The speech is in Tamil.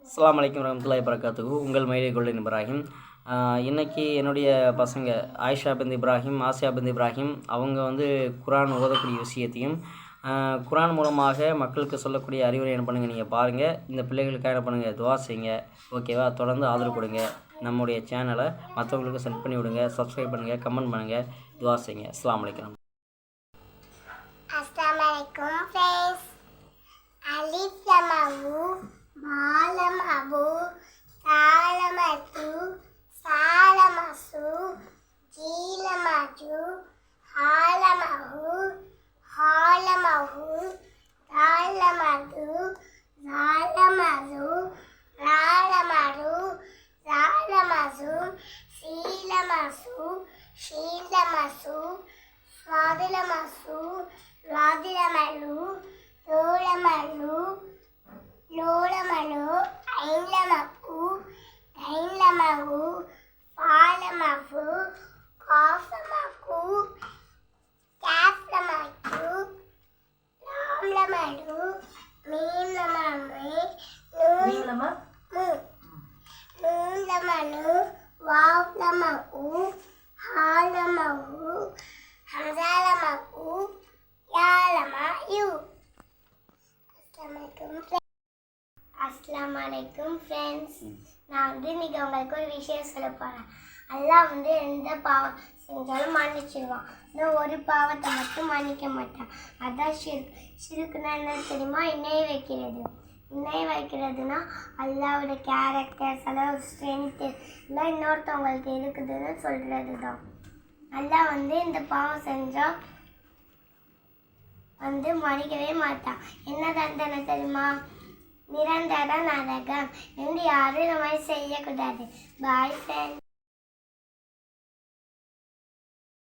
அஸ்லாம் வலைக்கம் வரமத்துல்லாஹி வரகாத்துஹு உங்கள் மயிலை கொள்ளின் இப்ராஹிம். இன்றைக்கி என்னுடைய பசங்க ஆயிஷா பிந்த் இப்ராஹிம் ஆசியா பிந்த் இப்ராஹிம் அவங்க வந்து குரான் ஓதக்கூடிய விஷயத்தையும் குரான் மூலமாக மக்களுக்கு சொல்லக்கூடிய அறிவுரை என்ன பண்ணுங்கள் நீங்கள் பாருங்கள் இந்த பிள்ளைகளுக்காக என்ன பண்ணுங்கள் துவா செய்யுங்க. ஓகேவா? தொடர்ந்து ஆதரவு கொடுங்க. நம்முடைய சேனலை மற்றவங்களுக்கு சென்ட் பண்ணி விடுங்க. சப்ஸ்கிரைப் பண்ணுங்கள் கமெண்ட் பண்ணுங்கள் துவா செய்யுங்க. அஸ்ஸலாமு அலைக்கும் Assalamualaikum friends. రాహు రాళ్ళమరు రాళ్ళమరు రాళ్ళమరు రాళ్ళమసు శీలమసు శీలమసు స్వాదులమసు స్వాదులమలు లోలమలు లోలమలు ఐలమకు ఐలమగు పాలమకు రామ్లమలు మీలమమి நீங்களம்மா నూలమలు వావ్లమకు హాలమకు ஹம்சாலமாக்கு யாலமா யூ அஸ்லாம் வலைக்கும் ஃப்ரெண்ட்ஸ் நான் வந்து இன்னைக்கு உங்களுக்கு ஒரு விஷயம் சொல்ல போகிறேன் அல்லாஹ் வந்து எந்த பாவம் செஞ்சாலும் மன்னிச்சிடுவான் இன்னும் ஒரு பாவத்தை மட்டும் மன்னிக்க மாட்டான் அதான் ஷிர்க் ஷிர்க்குனா என்ன தெரியுமா? இணை வைக்கிறது. இணை வைக்கிறதுனா அல்லாவோட கேரக்டர்ஸ் அதாவது ஸ்ட்ரென்த்து இல்லை இன்னொருத்தவங்களுக்கு இருக்குதுன்னு சொல்கிறது தான் அல்லாஹ் வந்து இந்த பாவம் செஞ்சால் வந்து மன்னிக்கவே மாட்டான் என்ன தண்டனை தெரியுமா? நிரந்தர நரகம் என்று யாரும் இந்த மாதிரி செய்யக்கூடாது. பாய் ஃப்ரெண்ட்